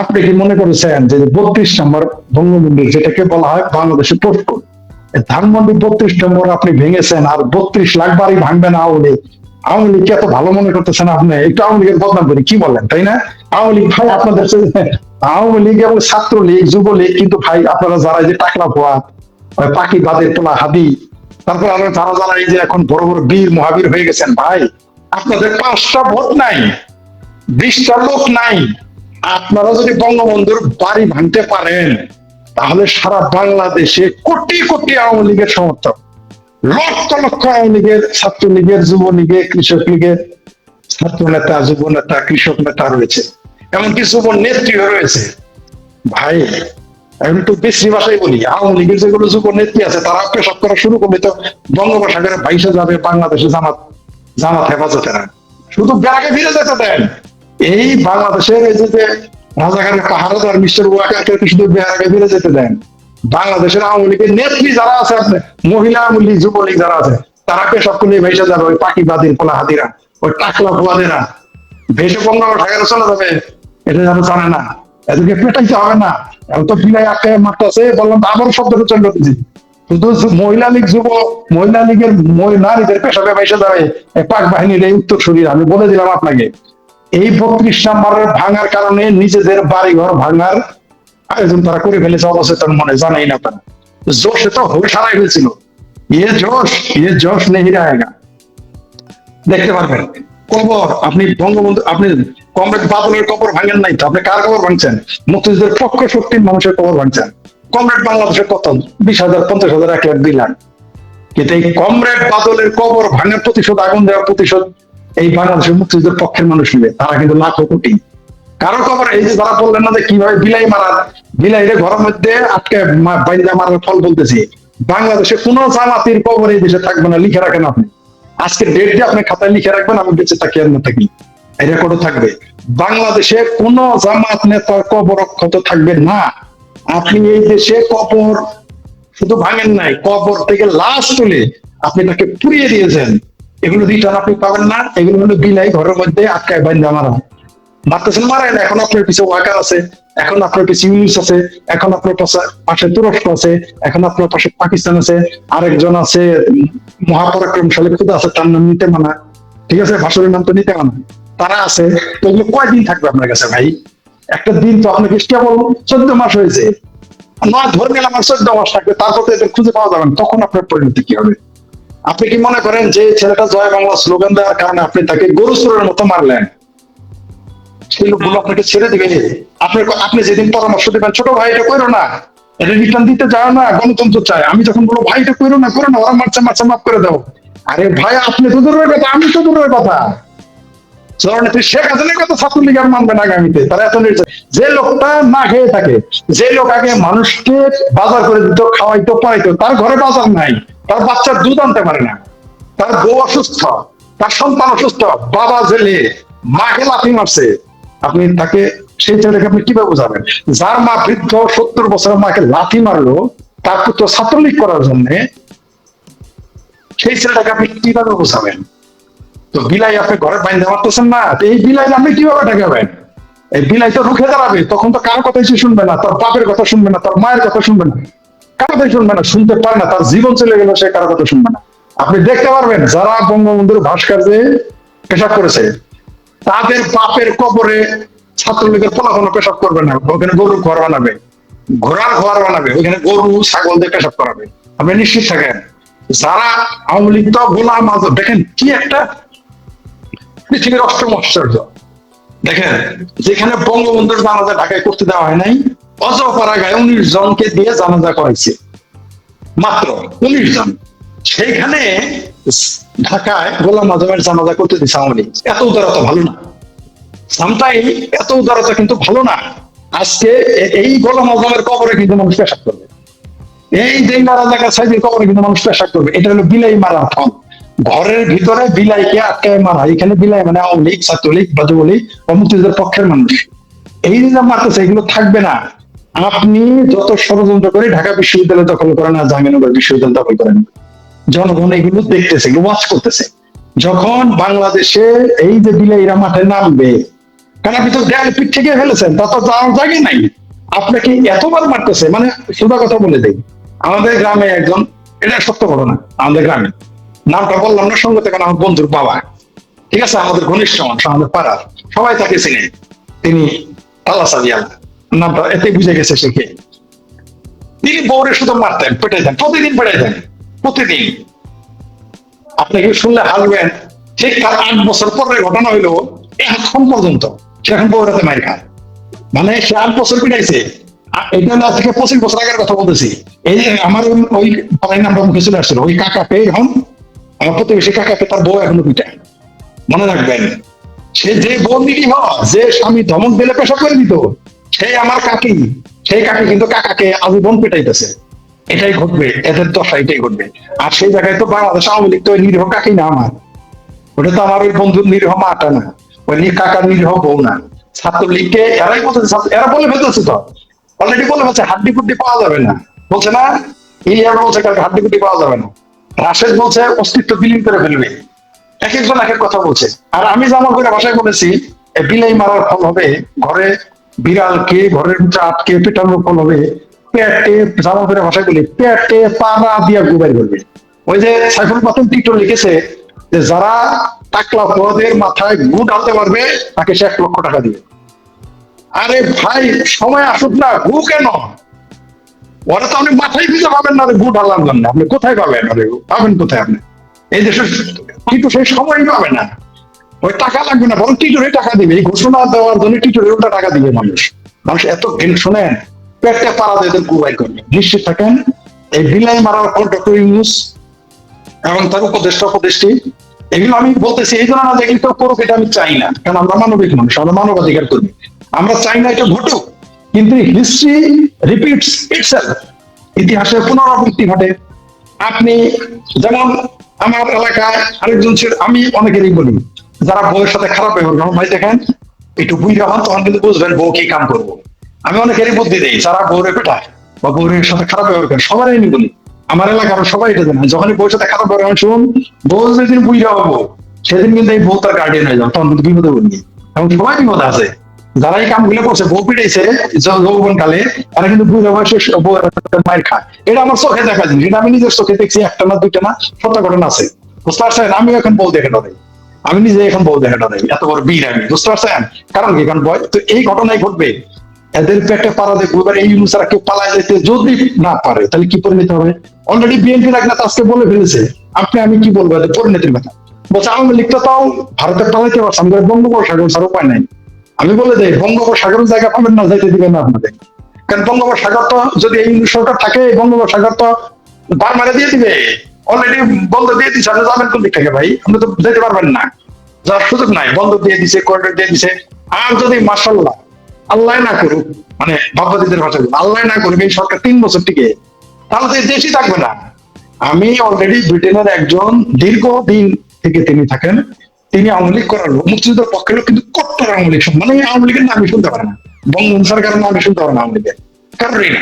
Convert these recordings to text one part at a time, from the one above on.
আপনি কি মনে করেছেন যে বত্রিশ নম্বর বঙ্গবন্ধু যেটাকে বলা হয় বাংলাদেশের পোস্টকোড ধানমন্ডি বত্রিশ নম্বর আপনি ভেঙেছেন আর বত্রিশ লাখ বাড়ি ভাঙবেন আওয়ামী লীগ? আওয়ামী লীগ এত ভালো মনে করতেছেন আপনি? একটু আওয়ামী লীগের বদনাম করি, কি বলেন, তাই না? আওয়ামী লীগ ভাই আপনাদের আওয়ামী লীগ এবং ছাত্র লীগ যুবলীগ, কিন্তু ভাই আপনারা যারা যে টাকলা পোয়া পাখি বাদের পোলা হাদি তারপর আমরা যারা যারা এই যে এখন বড় বড় বীর মহাবীর হয়ে গেছেন, ভাই, আপনাদের পাঁচটা ভোট নাই, বিশটা লোক নাই। আপনারা যদি বঙ্গবন্ধুর বাড়ি ভাঙতে পারেন, তাহলে সারা বাংলাদেশে কোটি কোটি আওয়ামী লীগের সমর্থক, লক্ষ লক্ষ আওয়ামী লীগের ছাত্র লীগের যুব লীগের কৃষক লীগের ছাত্র নেতা যুব নেতা কৃষক নেতা রয়েছে, এমনকি যুব নেত্রীও রয়েছে। ভাই, আমি একটু বেশি ভাষায় বলি, আওয়ামী লীগের যেগুলো যুব নেত্রী আছে, তারা পেশাব করা শুরু করলে তো বঙ্গোপসাগরে বাইশে যাবে, বাংলাদেশে জামাত জামাত হেফাজতেরা শুধু ব্যাগে ফিরে যেতে দেন। এই বাংলাদেশের এই যে রাজাকারের পাহারাদার মিস্টার ওয়াকারকে শুধু ব্যাগে ফিরে যেতে দেন? বাংলাদেশের আওয়ামী লীগের নেত্রী যারা আছে আপনি, মহিলা আওয়ামী লীগ যুবলীগ যারা আছে, তারা পেশাব করলে ভেসে যাবে ওই পাখি বাদির পোলা হাতিরা, ওই টাকলা পোয়াদেরা ভেসে বঙ্গোপসাগরে চলে যাবে, এটা যারা জানে না। এদেরকে পেটাইতে হবে না। এখন তো বিলাই আটকে মারতেছে, বললাম আবার শব্দটা চলে দিচ্ছি শুধু মহিলা লীগ যুব, মহিলা লীগের নারীদের পেশাবে পয়সা যাবে পাক বাহিনীর এই উত্তর শরীর আমি বলে দিলাম আপনাকে। এই বত্রিশ নাম্বারের ভাঙার কারণে নিজেদের বাড়ি ঘর ভাঙার আয়োজন তারা করে ফেলেছে, অবচেতন মনে, জানাই না তারা। জোশে তো হয়ে সারাই হয়েছিল। ইয়ে জোশ ইয়ে জোশ নেই রায়গা দেখতে পারবেন, কবর, আপনি বঙ্গবন্ধু, আপনি কমরেড বাদলের কবর ভাঙেন নাই তো, আপনি কার কবর ভাঙছেন? মুক্তিযুদ্ধের পক্ষ শক্তির মানুষের কবর ভাঙছেন। কমরেড বাংলাদেশের কত? বিশ হাজার, পঞ্চাশ হাজার, এক লাখ, দুই লাখ। কিন্তু এই কমরেড বাদলের কবর ভাঙার প্রতিশোধ, আগুন দেওয়ার প্রতিশোধ এই বাংলাদেশের মুক্তিযুদ্ধের পক্ষের মানুষ নেবে, তারা কিন্তু লাখো কোটি। কারও খবর এই যে যারা বললেন না যে কীভাবে বিলাই মারার বিলাইরে ঘরের মধ্যে আটকে বাইন্দা মারার ফল বলতেছি। বাংলাদেশে কোন জামাতির কবর এই দেশে থাকবে না, লিখে রাখেন আপনি। আজকে ডেট দিয়ে আপনি খাতায় লিখে রাখবেন, আমি বেঁচে থাকি আর না থাকি। এই রেকর্ডও থাকবে। বাংলাদেশে কোন জামাত নেতার কবর অক্ষত থাকবে না। আপনি এই দেশে কবর শুধু ভাঙেন নাই কবর থেকে লাশ তুলে আপনি তাকে পুড়িয়ে দিয়েছেন। এগুলো রিটার্ন আপনি পাবেন না, এগুলো হলো বিলাই ঘরের মধ্যে আটকায় বাইন্দা মারা। মারতেছেন মারেন এখন আপনার পিছনে ওয়াকার আছে, এখন আপনার পিছনে ইউনিস আছে, এখন আপনার পাশে পাশে তুরস্ক আছে, এখন আপনার পাশে পাকিস্তান আছে, আরেকজন আছে, মহাপরাক্রমশালী খুদা আছে, তার নাম নিতে মানা ঠিক আছে ভাষণের নাম তো নিতে মানা তারা আছে, তো এগুলো কয়দিন থাকবে আপনার কাছে ভাই? একটা দিন তো আপনাকে কেবল চোদ্দ মাস হয়েছে। নয় ধরে আমার চোদ্দ মাস থাকবে, তারপর তো এদের খুঁজে পাওয়া যাবে না, তখন আপনার পরিণতি কি হবে? আপনি কি মনে করেন যে ছেলেটা জয় বাংলা স্লোগান দেওয়ার কারণে আপনি তাকে গরু চোরের মতো মারলেন? সেই লোকগুলো আপনাকে ছেড়ে দিবে। আপনার আপনি যেদিন পরামর্শ দিবেন, ছোট ভাই, এটা করো না। এটা রিটার্ন দিতে যাও না, গণতন্ত্র চাই আমি যখন ভাই, এটা করো না করো না, ওরা মারছে মারছে, মাফ করে দাও। আরে ভাই, আপনি তো দূরের কথা, আমি তো দূরের কথা। জননেত্রী শেখ কথা ছাত্রলীগ আর মানবেন আগামীতে। তারা এত যে লোকটা না খেয়ে থাকে, যে লোক আগে মানুষকে বাজার করে দিত, খাওয়াইতো, পড়াইতো, তার ঘরে বাজার নাই। তার বাচ্চার দুধ আনতে পারে না। তার বউ অসুস্থ, তার সন্তান অসুস্থ, বাবা জেলে, মাকে লাথি মারছে। আপনি তাকে, সেই ছেলেকে আপনি কীভাবে বোঝাবেন? যার মা বৃদ্ধ, সত্তর বছরের মাকে লাথি মারলো, তার পুত্র ছাত্রলীগ করার জন্য, সেই ছেলেটাকে আপনি কীভাবে বোঝাবেন? তো বিলাই আপনি ঘরে বাইন্দা মারতেছেন না এই বিলাই আপনি কীভাবে ঠেকাবেন? এই বিলাই তো রুখে দাঁড়াবে, তখন তো কার কথাই সে শুনবে না, তার বাপের কথা শুনবে না, তার মায়ের কথা শুনবে না। কার কথাই শুনবে না, শুনতে পারে না, তার জীবন চলে গেল, সে কারও কথা শুনবে না। আপনি দেখতে পারবেন, যারা বঙ্গবন্ধুর ভাস্কর্যে পেশাব করেছে, তাদের বাপের কবরে ছাত্রলীগের পোলাপনা পেশাব করবে না। ওখানে গরু ঘর বানাবে ঘোড়ার ঘর বানাবে ওখানে গরু, ছাগল দিয়ে পেশাব করাবে। আপনি নিশ্চিত থাকেন, যারা আওয়ামী লীগ তো গোলাম আজম, দেখেন কি একটা পৃথিবীর অষ্টম আশ্চর্য। দেখেন, যেখানে বঙ্গবন্ধুর জানাজা ঢাকায় করতে দেওয়া হয় নাই অজপাড়া গায়ে উনিশ জনকে দিয়ে জানাজা করাইছে। মাত্র উনিশ জন। সেইখানে ঢাকায় গোলাম আজমের জানাজা করতে দিচ্ছে আওয়ামী এত উদারতা ভালো না। সামটাই এত উদারতা কিন্তু ভালো না। আজকে এই গোলাম আজমের কবরে কিন্তু মানুষ পেশাব করবে। এই যে মারা জায়গার সাইজের কবরে কিন্তু মানুষ পেশাব করবে। এটা হলো বিলাই মারার ফল ঘরের ভিতরে বিলাইকে আটকায় মারা। এখানে বিলাই মানে আওয়ামী লীগ, ছাত্রলীগ বা যুবলীগ বা মুক্তিযুদ্ধের পক্ষের মানুষ। এই যা মারতেছে, এগুলো থাকবে না। আপনি যত ষড়যন্ত্র করে ঢাকা বিশ্ববিদ্যালয় দখল করেন আর জাহাঙ্গীরনগর বিশ্ববিদ্যালয় দখল করেন, জনগণ এগুলো দেখতেছে ওয়াচ করতেছে। যখন বাংলাদেশে এই যে বিলাইরা মাঠে নামবে, কারণ আপনি তো দেয়ালে পিঠ থেকে ফেলেছেন, তা তো যাওয়ার জায়গা নাই। আপনাকে এতবার মারতেছে মানে সোজা কথা বলে দেই, আমাদের গ্রামে একজন, এটা সত্য ঘটনা, আমাদের গ্রামে। নামটা বললাম না সঙ্গে থেকে আমার বন্ধুর বাবা। ঠিক আছে, আমাদের ঘনিষ্ঠ মানুষ, আমাদের পাড়ার, সবাই তাকে চিনে। তিনি তালা সাবিয়াল নামটা এতে বুঝে গেছে সে কে। তিনি বউরে শুধু মারতেন, পেটাইতেন, প্রতিদিন পেটাইতেন, প্রতিদিন। আপনি কি শুনলে হাসবেন? ঠিক তার আট বছর পরের ঘটনা হইল এখন পর্যন্ত, সে এখন বউরাতে মার খায়। মানে সে আট বছর পিটাইছে এটা না থেকে পঁচিশ বছর আগের কথা বলতেছি। এই যে আমার ওই- পাড়ায় নামটা মুখে চলে আসছিল, ওই কাকাকে এখন, আমার প্রতিবেশী কাকাকে তার বউ এখনও পিটায়। মনে রাখবেন, সে যে দিদি হয়, যে স্বামী ধমক দিলে পেশা করে দিত সে আমার কাকি সেই কাকি, কিন্তু কাকাকে আজীবন পেটাইতেছে। এটাই ঘটবে, এদের দশা এটাই ঘটবে। আর সেই জায়গায় তো বাংলাদেশ আওয়ামী লীগ তো নিরীহ কাকি না আমার। ওটা তো আমার ওই বন্ধুর নিরীহ মাটা না। ওই কাকার নিরীহ বউ না। ছাত্রলীগকে এরাই বলতেছে এরা বলে ফেলতেছে তো। অলরেডি বলে ফেলছে, হাড্ডি ফুড্ডি পাওয়া যাবে না। বলছে না ইলিয়ার বলছে কালকে হাড্ডি ফুড্ডি পাওয়া যাবে না। রাশেদ বলছে, অস্তিত্ব বিলীন করে ফেলবে। এক একজন এক এক কথা বলছে। আর আমি জামা করে ভাষায় বলেছি বিলাই মারার ফল হবে ঘরে বিড়ালকে ঘরের ভিতরে আটকে পেটানোর ফল হবে পেটে জামা করে ভাষায় বলি, পেটে পাড়া দিয়া গুবাই করবে ওই যে সাইফুল পাতুন টিটো লিখেছে যে, যারা টাকলা পদের মাথায় গু ঢালতে পারবে, তাকে সে এক লক্ষ টাকা দিবে। আরে ভাই, সময় আসুক না, গু কেন? ওরা তো আপনি মাথায় খুঁজে পাবেন না গু ঢালার না আপনি কোথায় পাবেন? আরে পাবেন কোথায় আপনি? এই দেশের কিন্তু সেই সময়ই পাবে না। ওই টাকা লাগবে না, বরং টিটুরে টাকা দিবে। এই ঘোষণা দেওয়ার জন্য টিটুরে উল্টা টাকা দিবে মানুষ। মানুষ এত শোনেন, পেটে পাড়া দিয়ে গুবাই করবে নিশ্চিত থাকেন, এই বিলাই মারার পর ডক্টর ইউনুস এবং তার উপদেষ্টা, উপদেষ্টি, এগুলো আমি বলতেছি, এই জন্য যে এগুলো করুক, এটা আমি চাই না। কারণ আমরা মানবিক মানুষ, আমরা মানবাধিকার করি আমরা চাই না এটা ঘটুক। কিন্তু হিস্ট্রি রিপিটস ইটসেলফ ইতিহাসের পুনরাবৃত্তি ঘটে। আপনি যেমন আমার এলাকায় আরেকজন ছিল, আমি অনেকেরই বলি যারা বউয়ের সাথে খারাপ ব্যবহার করেন ভাই দেখেন একটু বুঝ হন তখন কিন্তু বুঝবেন বউ কি কাম করব। আমি অনেকেরই বুদ্ধি দিই যারা বউরে পেটায় বা বউরের সাথে খারাপ ব্যবহার করে সবারই আমি বলি আমার এলাকার সবাই এটা জানে। যখনই বউর সাথে খারাপ ব্যবহার করেন, শুনুন বউ যেদিন বুঝা হব সেদিন কিন্তু এই বউ তার গার্ডিয়ান হয়ে যাবে তখন কিন্তু বিপদে বলি এবং সবাই বিপদ আছে। যারা এই কামগুলো করছে বউ পিটাইছে যৌবন কালে তারা কিন্তু বুঝে বয়সে বউ মায়ের খায়। এটা আমার চোখে দেখা জিনিস এটা আমি নিজের চোখে দেখছি একটা না দুইটা না সত্য ঘটনা আছে। বুঝতে পারছেন? আমিও এখন বউ দেখে ডরাই আমি নিজে এখন বউ দেখে ডরাই এত বড় বীর আমি, বুঝতে পারছেন? কারণ কি? কারণ বয় তো এই ঘটনাই ঘটবে। এদের পেটে পাড়া দেখব এবার এই অনুসারে কেউ পালায় যেতে যদি না পারে, তাহলে কি পরিণত হবে? অলরেডি বিএনপি রাখনা আজকে বলে ফেলেছে, আপনি, আমি কি বলব এদের পরিণতির কথা? বলছে, আওয়ামী লীগ তো তাও ভারতের পালাইতে পারছে আমাদের বঙ্গোপসাগর ছাড়া উপায় নাই। আমি বলে দেই, বঙ্গোপসাগরের জায়গা পাবেন না, যাইতে দিবেন না আপনাদের। কারণ বঙ্গোপসাগর তো যদি এই সরকার থাকে, বঙ্গোপসাগর তো বার মারে দিয়ে দিবে। অলরেডি বন্ধ দিয়ে দিচ্ছে আপনি যাবেন কোন দিক থেকে ভাই? আপনি তো যেতে পারবেন না। যার সুযোগ নাই, বন্ধ দিয়ে দিছে করিডোর দিয়ে দিছে। আর যদি মাসাল্লাহ আল্লাহ না করুক মানে ভাববাদীদের ভাষা আল্লাহ না করুক, এই সরকার তিন বছর টিকে, তাহলে তো দেশই থাকবে না। আমি অলরেডি ব্রিটেনের একজন দীর্ঘদিন থেকে তিনি থাকেন, তিনি আওয়ামী লীগ করার লোক, মুক্তিযুদ্ধের পক্ষে লোক, কিন্তু কট্টর আওয়ামী লীগ মানে আওয়ামী লীগের নামই শুনতে পারে না। বঙ্গবন্ধু সরকারের নামই শুনতে পারে না আওয়ামী লীগের কারণই না।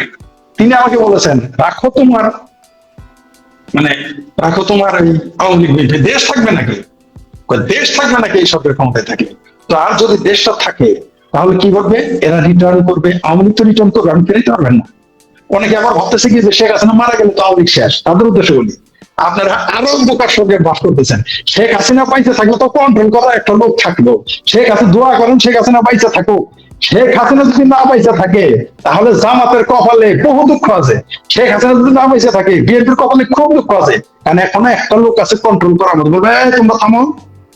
তিনি আমাকে বলেছেন, রাখো তোমার মানে রাখো তোমার এই আওয়ামী লীগ। দেশ থাকবে নাকি? দেশ থাকবে নাকি এই সরকার ক্ষমতায় থাকে? তো আর যদি দেশটা থাকে, তাহলে কি করবে? এরা রিটার্ন করবে, আওয়ামী তো রিটার্ন করবে, আমি ফেরাইতে পারবেন না। অনেকে আবার ভাবতেছে কি যে শেখ হাসিনা মারা গেলে তো আওয়ামী শেষ, তাদের উদ্দেশ্য বলি। আপনারা আরও বোকার সঙ্গে বাস করতেছেন। শেখ হাসিনা পাইতে থাকলে তো কন্ট্রোল করা একটা লোক থাকল। শেখ হাসিনা দোয়া করেন, শেখ হাসিনা পাইতে থাকো শেখ হাসিনা যদি না পাইতে থাকে, তাহলে জামাতের কপালে বহু দুঃখ আছে। শেখ হাসিনা যদি না পাইতে থাকে, বিএনপির কপালে খুব দুঃখ আছে। কারণ এখনও একটা লোক আছে কন্ট্রোল করার মতো। বলবে তোমরা থামো।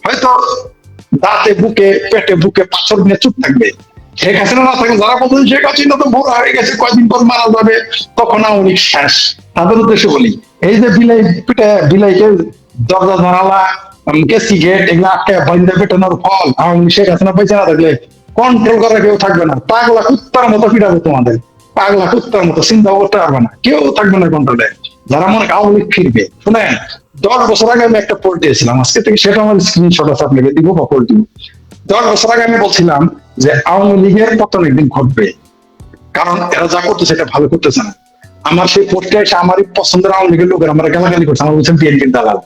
হয়তো দাঁতে, বুকে, পেটে, বুকে পাথর নিয়ে চুপ থাকবে। শেখ হাসিনা না যারা শেখ হাসিনা তো হয়ে গেছে, কয়দিন পর মারা যাবে? তখন লীগ শেষ। তাদের উদ্দেশ্যে বলি, এই যে বিলাই পিঠে, বিলাইকে দরজা জানালা কেসি গেট, এগুলো আটকে বাইন্দা পেটানোর ফল আওয়ামী শেখ হাসিনা পয়সা না থাকলে কন্ট্রোল করা কেউ থাকবে না। পাগলা কুত্তার মতো পিটাবে তোমাদের। পাগলা কুত্তার মতো, চিন্তা করতে পারবে না। কেউ থাকবে না কন্ট্রোলে যারা মনে আওয়ামী ফিরবে। শুনেন, দশ বছর আগে আমি একটা পোল দিয়েছিলাম। আজকে থেকে সেটা আমার স্ক্রিনশট আছে, আপনাকে দিব বা পোল দিব। দশ বছর আগে আমি বলছিলাম যে আওয়ামী লীগের পতন একদিন ঘটবে। কারণ এরা যা করতেছে, এটা ভালো করতেছে না। আমার সেই পোস্টে এসে আমারই পছন্দের আওয়ামী লীগের লোকের আমরা গালাগালি করছে। আমার বলছেন বিএনপির দালাল।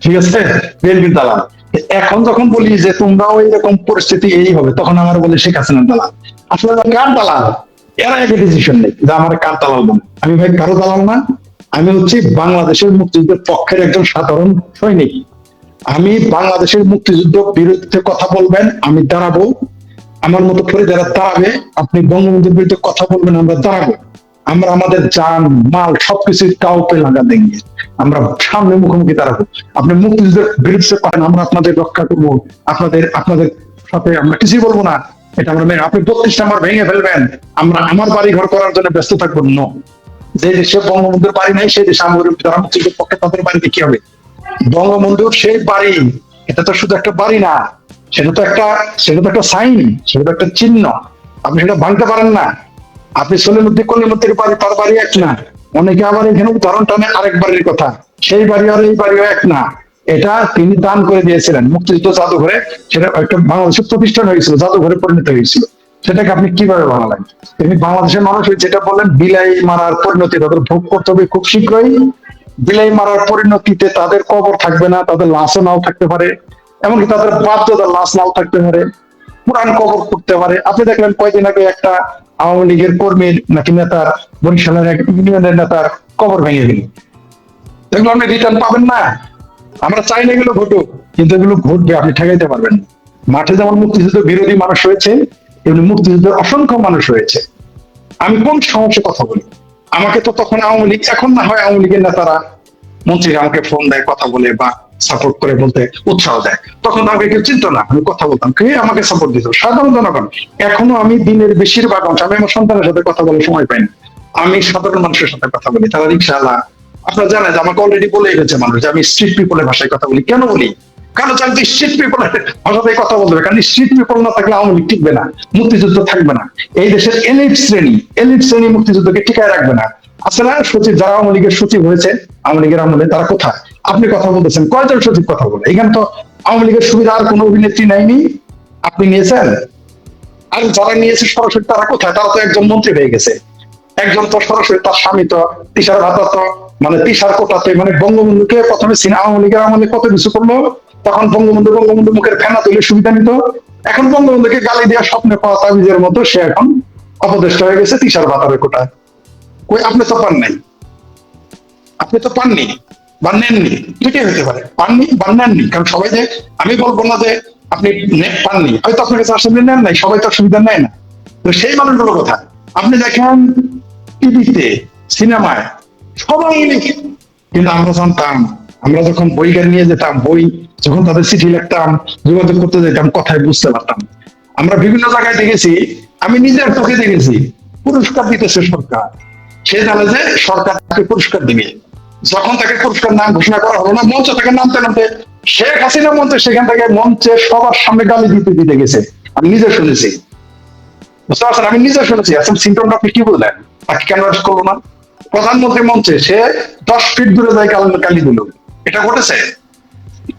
ঠিক আছে? বিএনপির দালাল। এখন যখন বলি যে তোমরাও এরকম পরিস্থিতি এই হবে, তখন আমার বলে শেখ হাসিনার দালাল। আসলে কার দালাল? এরা একটা ডিসিশন নেই যে আমার কার দালাল বলে আমি ভাই কারও দালাল না, আমি হচ্ছি বাংলাদেশের মুক্তিযুদ্ধের পক্ষের একজন সাধারণ সৈনিক। আমি বাংলাদেশের মুক্তিযুদ্ধ বিরুদ্ধে কথা বলবেন, আমি দাঁড়াবো। আমার মতো করে যারা দাঁড়াবে, আপনি বঙ্গবন্ধুর বিরুদ্ধে কথা বলবেন, আমরা দাঁড়াবো। আমরা আমাদের যান মাল সবকিছু কাউকে লাগা দেন আমরা সামনে মুখোমুখি দাঁড়াবো আপনি মুক্তিযুদ্ধের বিরুদ্ধে পারেন, আমরা আপনাদের রক্ষা করব। আপনাদের আপনাদের সাথে আমরা কিছুই বলব না। এটা আমরা আপনি বত্রিশ নাম্বার ভেঙে ফেলবেন। আমরা আমার বাড়ি ঘর করার জন্য ব্যস্ত থাকব, ন। যে দেশে বঙ্গবন্ধুর বাড়ি নাই সেই দেশে আমাদের যারা মুক্তিযুদ্ধের পক্ষে তাদের বাড়িতে কি হবে? বঙ্গবন্ধুর সেই বাড়ি, এটা তো শুধু একটা বাড়ি না, সেটা তো একটা, সেটা তো একটা সাইন, সেটা তো একটা চিহ্ন। আপনি সেটা ভাঙতে পারেন না। আপনি সলিমুদ্দিন কলিমুদ্দির বাড়ি তার বাড়ি এক না। অনেকে আবার এখানে উদাহরণ টানে আরেক বাড়ির কথা। সেই বাড়ি আর এই বাড়িও এক না। এটা তিনি দান করে দিয়েছিলেন। মুক্তিযুদ্ধ জাদুঘরে সেটা একটা বাংলাদেশের প্রতিষ্ঠান হয়েছিল, জাদুঘরে পরিণত হয়েছিল। সেটাকে আপনি কীভাবে বানালেন তিনি বাংলাদেশের মানুষ যেটা বললেন, বিলাই মারার পরিণতি তাদের ভোগ করতে হবে খুব শীঘ্রই। বিলাই মারার পরিণতিতে তাদের কবর থাকবে না, তাদের লাশও নাও থাকতে পারে। এমনকি তাদের বাধ্যতার লাশ নাও থাকতে পারে। পুরান কবর করতে পারে। আপনি দেখলেন কয়েকদিন আগে একটা আওয়ামী লীগের কর্মীর নাকি নেতার, বরিশালের এক ইউনিয়নের নেতার কবর ভেঙে দিল। এগুলো আপনি রিটার্ন পাবেন না। আমরা চাই না এগুলো ঘটুক, কিন্তু এগুলো ঘটবে, আপনি ঠেকাইতে পারবেন। মাঠে যেমন মুক্তিযুদ্ধ বিরোধী মানুষ হয়েছে, এমনি মুক্তিযুদ্ধের অসংখ্য মানুষ হয়েছে। আমি কোন সমস্যা কথা বলি? আমাকে তো তখন আওয়ামী লীগ, এখন না হয় আওয়ামী লীগের নেতারা মন্ত্রীরা আমাকে ফোন দেয়, কথা বলে বা সাপোর্ট করে বলতে উৎসাহ দেয়। তখন আমাকে কেউ চিন্তা না, আমি কথা বলতাম, কে আমাকে সাপোর্ট দিত? সাধারণ জনগণ। এখনও আমি দিনের বেশিরভাগ অংশ, আমি আমার সন্তানের সাথে কথা বলার সময় পাই না। আমি সাধারণ মানুষের সাথে কথা বলি, তারা রিক্সাওয়ালা আপনারা জানেন যে আমাকে অলরেডি বলে গেছে মানুষ যে আমি স্ট্রিট পিপলের ভাষায় কথা বলি। কেন বলি? কারণ জানি স্ট্রিট পিপলের ভাষাতেই কথা বলতে হবে, কারণ স্ট্রিট পিপল না থাকলে আওয়ামী লীগ টিকবে না, মুক্তিযুদ্ধ থাকবে না। এই দেশের এলিট শ্রেণি এলিট শ্রেণি মুক্তিযুদ্ধকে টিকায় রাখবে না। আসলে সচিব, যারা আওয়ামী লীগের সচিব হয়েছে, আওয়ামী লীগের আমলে তারা কোথায়? আপনি কথা বলতেছেন। কয়জন সচিব কথা বলে? এখানে তো আওয়ামী লীগের সুবিধা আর কোনো অভিনেত্রী নেয়নি। আপনি নিয়েছেন? আর যারা নিয়েছে সরাসরি তারা কোথায়? তারা তো একজন মন্ত্রী হয়ে গেছে। একজন তো সরাসরি তার স্বামী তো তিসার ভাতা তো মানে তিসার কোটাতে মানে বঙ্গবন্ধুকে প্রথমে সিনা আওয়ামী লীগের আমলে কত কিছু করল, তখন বঙ্গবন্ধু বঙ্গবন্ধু মুখের ফেনা তুলে সুবিধা নিত। এখন বঙ্গবন্ধুকে গালি দেওয়া স্বপ্নে পাওয়া তাবিজের মতো সে এখন অপদেষ্ট হয়ে গেছে তিসার ভাতার কোটায়। কই, আপনি তো পান নাই। আপনি তো পাননি। বা নেননি দুইটাই হতে পারে। পাননি বা নেননি, কারণ সবাই যে, আমি বলব না যে আপনি পাননি। হয়তো আপনার কাছে আসলে নেন নাই, সবাই তো সুবিধা নেয় না। সেই মানুষগুলো কোথায় আপনি দেখেন টিভিতে, সিনেমায়, সবাই কিন্তু আমরা জানতাম, আমরা যখন বই গান নিয়ে যেতাম, বই যখন তাদের চিঠি লিখতাম, যোগাযোগ করতে যেতাম কথায় বুঝতে পারতাম আমরা বিভিন্ন জায়গায় দেখেছি, আমি নিজের চোখে দেখেছি, পুরস্কার দিতেছে সরকার। সে জানে যে সরকার তাকে পুরস্কার দিবে। যখন তাকে পুরস্কার নাম ঘোষণা করা হলো না, মঞ্চ থেকে নামতে নামতে শেখ হাসিনা মঞ্চে সেখান থেকে মঞ্চে সবার সামনে গালি দিতে দিতে গেছে। আমি নিজে শুনেছি। বুঝতে পারছেন? আমি নিজে শুনেছি। আসলে সিমটমটা আপনি কি বললেন? তাকে কেন arrest করল না? প্রধানমন্ত্রী মঞ্চে সে দশ ফিট দূরে যায় কাল গালি দিল। এটা ঘটেছে?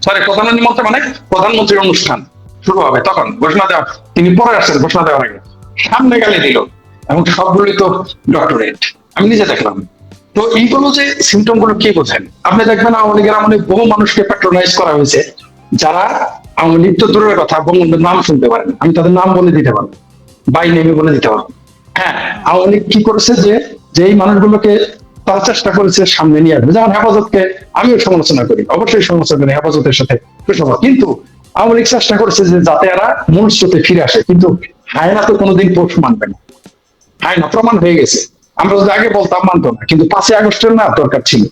সরি প্রধানমন্ত্রী মঞ্চে মানে প্রধানমন্ত্রীর অনুষ্ঠান। শুরু হবে তখন। ঘোষণা দেওয়া তিনি পরে আসছেন ঘোষণা দেওয়ার আগে। সামনে গালি দিল। এবং সবগুলোই তো ডক্টরেট আমি নিজে দেখলাম। তো এইগুলো যে সিমটমগুলো কি বোঝেন? আপনি দেখবেন আওয়ামী লীগের আমলে বহু মানুষকে প্যাট্রোনাইজ করা হয়েছে, যারা আওয়ামী লীগ তো দূরের কথা, বঙ্গবন্ধুর নাম শুনতে পারেন। আমি তাদের নাম বলে দিতে পারব বাই নেমে বলে দিতে পারব। হ্যাঁ আওয়ামী লীগ কি করেছে যে যে এই মানুষগুলোকে তারা চেষ্টা করেছে সামনে নিয়ে আসবে। যেমন হেফাজতকে আমিও সমালোচনা করি, অবশ্যই সমালোচনা করি হেফাজতের সাথে কিন্তু আওয়ামী লীগ চেষ্টা করেছে যে যাতে এরা মূল স্রোতে ফিরে আসে, কিন্তু হায়না তো কোনোদিন পোষ মানবে না। হায়না প্রমাণ হয়ে গেছে। আমরা যদি আগে বলতাম, মানতো না। কিন্তু পাঁচই আগস্টের না দরকার ছিল।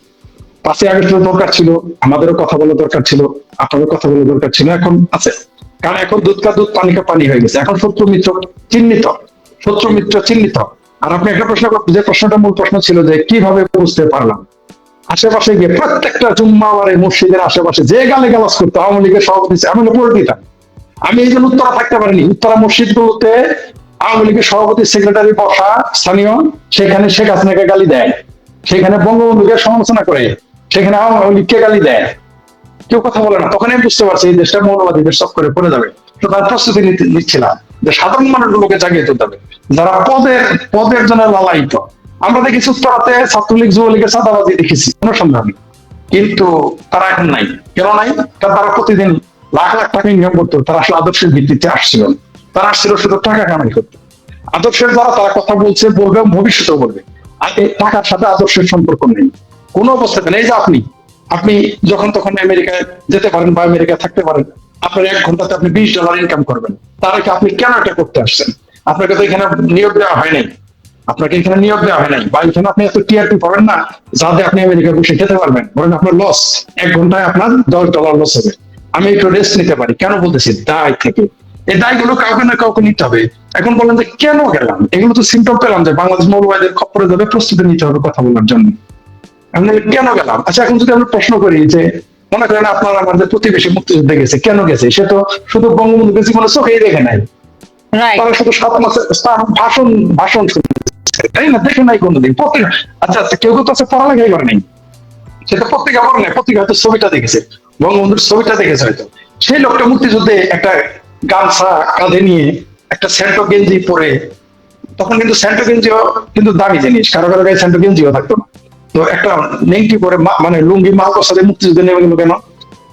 পাঁচই আগস্টের দরকার ছিল, আমাদেরও কথা বলার দরকার ছিল, আপনাদের কথা বলার দরকার ছিল, এখন আছে। কারণ এখন দুধ কা দুধ পানি পানি হয়ে গেছে। এখন শত্রু মিত্র চিহ্নিত। শত্রু মিত্র চিহ্নিত। আর আপনি একটা প্রশ্ন যে প্রশ্নটা মূল প্রশ্ন ছিল যে কীভাবে বুঝতে পারলাম? আশেপাশে গিয়ে প্রত্যেকটা জুম্মাওয়ারে মসজিদের আশেপাশে যে গালে গালাজ করতো, আওয়ামী লীগের সভাপতি, আমি উপরে দিতাম আমি এই জন্য উত্তরা থাকতে পারিনি। উত্তরা মসজিদ গুলোতে আওয়ামী লীগের সভাপতি সেক্রেটারি বসা স্থানীয়, সেখানে শেখ হাসিনাকে গালি দেয়। সেখানে বঙ্গবন্ধুকে সমালোচনা করে। সেখানে আওয়ামী লীগকে গালি দেয়। কেউ কথা বলে না। তখন আমি বুঝতে পারছি এই দেশটা মৌলবাদীদের সব করে পড়ে যাবে। তো তার প্রস্তুতি নিচ্ছিলাম যে সাধারণ মানুষগুলোকে জাগিয়ে তুলতে হবে। যারা পদের পদের জন্য লালায়িত। আমরা দেখেছি উত্তরাতে ছাত্রলীগ, যুবলীগের চাঁদাবাজি দেখেছি। কোনো সন্দেহ কিন্তু তারা এখন নাই। কেন নাই? কারণ তারা প্রতিদিন লাখ লাখ টাকা ইনকাম করতো। তারা আসলে আদর্শের ভিত্তিতে আসছিল। তারা আসছিল শুধু টাকা কামাই করতে। আদর্শের দ্বারা তারা কথা বলছে, বলবে, ভবিষ্যতেও বলবে। টাকার সাথে আদর্শের সম্পর্ক নেই। কোন অবস্থাতে নেই। যে আপনি আপনি যখন তখন আমেরিকায় যেতে পারেন বা আমেরিকায় থাকতে পারেন, আপনার এক ঘন্টাতে আপনি বিশ ডলার ইনকাম করবেন। তার আগে আপনি কেন এটা করতে আসছেন? আপনাকে তো এখানে নিয়োগ দেওয়া হয় নাই। আপনাকে এখানে নিয়োগ দেওয়া হয় নাই। বা এখানে আপনি এত টিআরপি পাবেন না, যাতে আপনি আমেরিকা বসে খেতে পারবেন। বরং আপনার লস এক ঘন্টায় আপনার দশ ডলার লস হবে। আমি একটু রেস্ট নিতে পারি। কেন বলতেছি? দায় থেকে। এই দায়গুলো কাউকে না কাউকে নিতে হবে। এখন বলেন যে কেন গেলাম? এগুলো তো সিমটম পেলাম যে বাংলাদেশ মৌলবাদের খপ্পরে যাবে প্রস্তুতি নিতে হবে কথা বলার জন্য। আমি কেন গেলাম? আচ্ছা এখন যদি আমরা প্রশ্ন করি যে মনে করেন আপনার আমাদের প্রতিবেশী মুক্তিযুদ্ধে গেছে কেন গেছে? সে তো শুধু বঙ্গবন্ধুকে জীবনে চোখেই দেখে নাই। তারা শুধু সাত মাসে ভাষণ ভাষণ তাই না? দেখে নাই কোনোদিন। পত্রিকা আচ্ছা আচ্ছা কেউ কেউ তো আছে পড়ালেখাই করে নাই। সেটা পত্রিকা পড়ে নাই পত্রিকা হয়তো ছবিটা দেখেছে। বঙ্গবন্ধুর ছবিটা দেখেছে হয়তো। সেই লোকটা মুক্তিযুদ্ধে একটা গামছা কাঁধে নিয়ে একটা স্যান্টো গেঞ্জি পরে, তখন কিন্তু স্যান্টো গেঞ্জিও কিন্তু দামি জিনিস, কারও কারও গায়ে স্যান্টো গেঞ্জিও থাকতো। তো একটা নেংটি পরে মানে লুঙ্গি মাল কষাতে মুক্তিযুদ্ধে নেমে গেল কেন?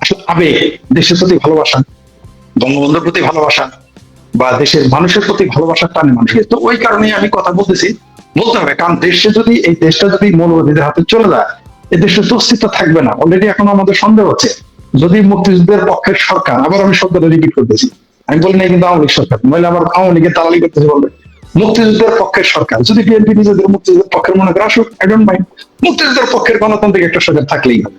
আসলে আবেগ, দেশের প্রতি ভালোবাসা, বঙ্গবন্ধুর প্রতি ভালোবাসা, বা দেশের মানুষের প্রতি ভালোবাসার টানে মানুষের। তো ওই কারণে আমি কথা বলতেছি। বলতে হবে, কারণ দেশে যদি, এই দেশটা যদি মৌলবাদীদের হাতে চলে যায় এই দেশের তো অস্তিত্ব থাকবে না। অলরেডি এখন আমাদের সন্দেহ হচ্ছে যদি মুক্তিযুদ্ধের পক্ষের সরকার, আবার আমি শব্দটা রিপিট করতেছি। আমি বলি না কিন্তু আওয়ামী লীগ সরকার। নইলে আমার আওয়ামী লীগের তালালি করতেছে বলবে। মুক্তিযুদ্ধের পক্ষের সরকার। যদি বিএনপি নিজেদের মুক্তিযুদ্ধের পক্ষের মনে করে, আসুক আই ডোন্ট মাইন্ড মুক্তিযুদ্ধের পক্ষের গণতান্ত্রিক একটা সরকার থাকলেই হবে।